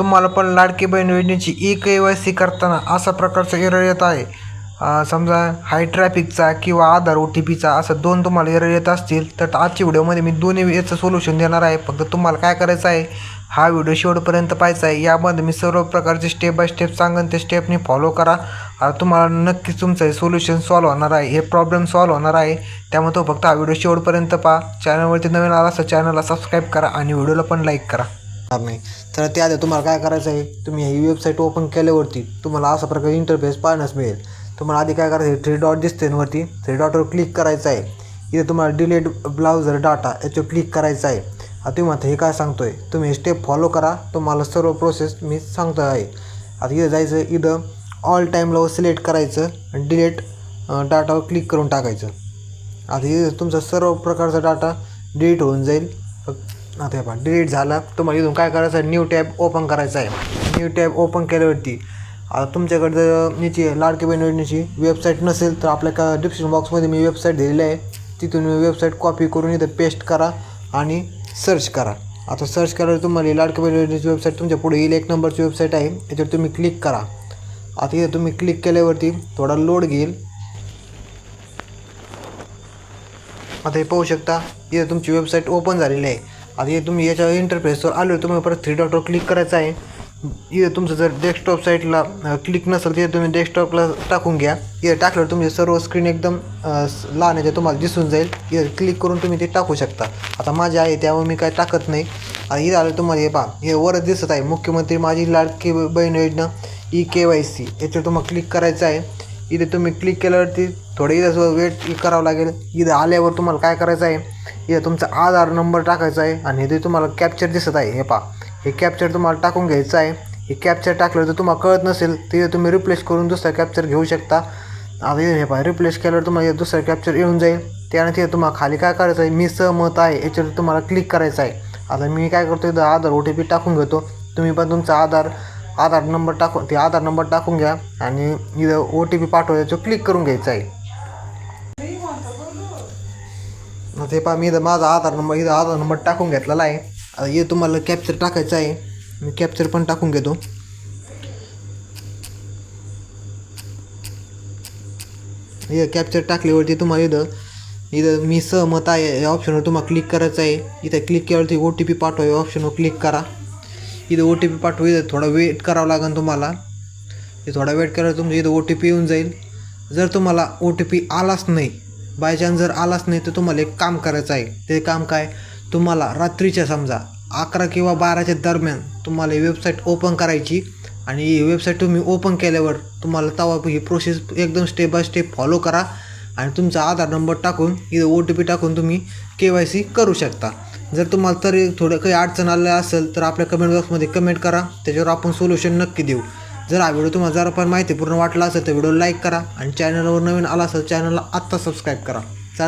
तुम्हाला पण लाडकी बहीण योजनेची ई के वाय सी करताना असा प्रकारचा एरर येत आहे. समजा हाय ट्रॅफिकचा किंवा आधार ओ टी पीचा असं दोन तुम्हाला एरर येत असतील तर आजच्या व्हिडिओमध्ये मी दोन्ही याचं सोल्युशन देणार आहे. फक्त तुम्हाला काय करायचं आहे हा व्हिडिओ शेवटपर्यंत पाहायचा आहे. यामध्ये मी सर्व प्रकारचे स्टेप बाय स्टेप सांगन ते स्टेपनी फॉलो करा. तुम्हाला नक्कीच तुमचं हे सोल्युशन सॉल्व्ह होणार आहे हे प्रॉब्लेम सॉल्व्ह होणार आहे. त्यामुळे तो फक्त हा व्हिडिओ शेवटपर्यंत पहा. चॅनलवरती नवीन आला असं चॅनलला सबस्क्राईब करा आणि व्हिडिओला पण लाईक करा. नाही. तर त्याआधी तुम्हाला काय करायचं आहे? तुम्ही ही वेबसाईट ओपन केल्यावरती तुम्हाला असा प्रकारे इंटरफेस पाहण्यास मिळेल. तुम्हाला आधी काय करायचं आहे? थ्री डॉट दिसते वरती? थ्री डॉटवर क्लिक करायचं आहे. इथे तुम्हाला डिलेट ब्लाउजर डाटा याच्यावर क्लिक करायचं आहे. आता तुम्ही म्हणता हे काय सांगतो आहे तुम्ही हे स्टेप फॉलो करा. तुम्हाला सर्व प्रोसेस मी सांगतो आहे. आता इथं जायचं इथं ऑल टाईमला सिलेक्ट करायचं आणि डिलेट डाटावर क्लिक करून टाकायचं. आता इथं तुमचा सर्व प्रकारचा डाटा डिलीट होऊन जाईल. आता हे पहा डिलीट झाला तुम्हाला इथून काय करायचं आहे? न्यू टॅब ओपन करायचं आहे. न्यू टॅब ओपन केल्यावरती आता तुमच्याकडे जर याची लाडकी बहीण योजनेची वेबसाईट नसेल तर आपल्या का डिस्क्रिप्शन बॉक्समध्ये मी वेबसाईट दिलेली आहे. तिथून वेबसाईट कॉपी करून इथं पेस्ट करा आणि सर्च करा. आता सर्च करायला तुम्हाला लाडकी बहीण योजनेची वेबसाईट तुमच्यापुढे येईल. एक नंबरची वेबसाईट आहे. याच्यावर तुम्ही क्लिक करा. आता इथं तुम्ही क्लिक केल्यावरती थोडा लोड घेईल. आता हे पाहू शकता इथं तुमची वेबसाईट ओपन झालेली आहे. आता हे तुम्ही याच्या इंटरफेसवर आलो तुम्ही परत थ्री डॉटवर क्लिक करायचं आहे. इथं तुमचं जर डेस्कटॉप साईटला क्लिक नसेल तिथे तुम्ही डेस्कटॉपला टाकून घ्या. इथं टाकल्यावर तुमची सर्व स्क्रीन एकदम लहान आहे लहान तुम्हाला दिसून जाईल. इथं क्लिक करून तुम्ही ते टाकू शकता. आता माझे आहे त्यामुळे मी काय टाकत नाही. आणि इथं आलं तुम्हाला हे पहा हे वरच दिसत आहे. मुख्यमंत्री माझी लाडकी बहीण योजना ई के वाय सी याच्यावर तुम्हाला क्लिक करायचं आहे. इथे तुम्ही क्लिक केल्यावरती थोडे इथं वेट करावं लागेल. इथं आल्यावर तुम्हाला काय करायचं आहे? इथं तुमचा आधार नंबर टाकायचा आहे आणि इथे तुम्हाला कॅप्चर दिसत आहे. हे पहा. हे कॅप्चर तुम्हाला टाकून घ्यायचं आहे. हे कॅप्चर टाकलं तर तुम्हाला कळत नसेल तिथे तुम्ही रिप्लेस करून दुसरा कॅप्चर घेऊ शकता. आता इथे हे पहा. रिप्लेस केल्यावर तुम्हाला हे दुसरा कॅप्चर येऊन जाईल. त्यानंतर तिथे तुम्हाला खाली काय करायचं आहे? मी सहमत आहे. याच्यावर तुम्हाला क्लिक करायचं आहे. आता मी काय करतो? इथं आधार ओ टी पी टाकून घेतो. तुम्ही पण तुमचा आधार आधार नंबर टाकून ते आधार नंबर टाकून घ्या आणि इथं ओ टी पी पाठवायचं क्लिक करून घ्यायचं आहे. मग ते पहा मी इथं माझा आधार नंबर इथं आधार नंबर टाकून घेतलेला आहे. आता हे तुम्हाला कॅप्चर टाकायचं आहे. मी कॅप्चर पण टाकून घेतो. हे कॅप्चर टाकल्यावरती तुम्हाला इथं इथं मी सहमत आहे या ऑप्शनवर तुम्हाला क्लिक करायचं आहे. इथं क्लिक केल्यावरती ओ टी पी पाठवा या ऑप्शनवर क्लिक करा. इथं ओ टी पी पाठवू इथं. थोडा वेट करावा लागेल तुम्हाला. ते थोडा वेट करायला तुमचं इथं ओ टी पी येऊन जाईल. जर तुम्हाला ओ टी पी आलाच नाही बाय चान्स जर आलाच नाही तर तुम्हाला एक काम करायचं आहे. ते काम काय? तुम्हाला रात्रीच्या समजा अकरा किंवा बाराच्या दरम्यान तुम्हाला ही वेबसाईट ओपन करायची आणि ही वेबसाईट तुम्ही ओपन केल्यावर तुम्हाला तवा ही प्रोसेस एकदम स्टेप बाय स्टेप फॉलो करा आणि तुमचा आधार नंबर टाकून इथं ओ टी पी टाकून तुम्ही के वाय सी करू शकता. जर तुम्हाला तरी थोडं काही अडचण आलं असेल तर आपल्या कमेंट बॉक्समध्ये कमेंट करा. त्याच्यावर आपण सोल्युशन नक्की देऊ. जर हा व्हिडिओ तुम्हाला जरा पण माहितीपूर्ण वाटला असेल तर व्हिडिओ लाईक करा. आणि चॅनलवर नवीन आला असेल चॅनलला आत्ता सबस्क्राईब करा.